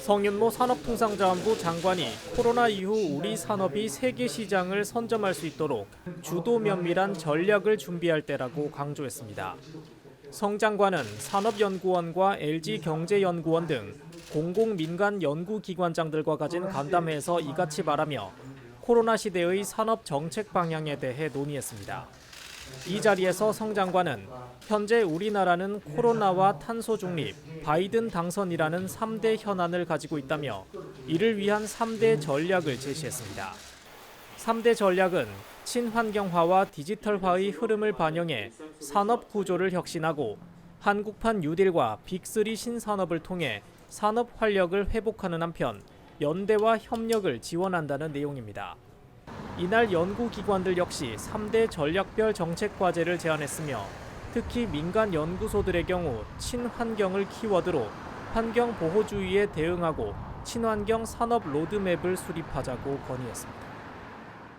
성윤모 산업통상자원부 장관이 코로나 이후 우리 산업이 세계 시장을 선점할 수 있도록 주도 면밀한 전략을 준비할 때라고 강조했습니다. 성 장관은 산업연구원과 LG경제연구원 등 공공 민간 연구기관장들과 가진 간담회에서 이같이 말하며 코로나 시대의 산업 정책 방향에 대해 논의했습니다. 이 자리에서 성 장관은 현재 우리나라는 코로나와 탄소 중립, 바이든 당선이라는 3대 현안을 가지고 있다며 이를 위한 3대 전략을 제시했습니다. 3대 전략은 친환경화와 디지털화의 흐름을 반영해 산업 구조를 혁신하고 한국판 뉴딜과 빅3 신산업을 통해 산업 활력을 회복하는 한편 연대와 협력을 지원한다는 내용입니다. 이날 연구기관들 역시 3대 전략별 정책 과제를 제안했으며 특히 민간 연구소들의 경우 친환경을 키워드로 환경 보호주의에 대응하고 친환경 산업 로드맵을 수립하자고 건의했습니다.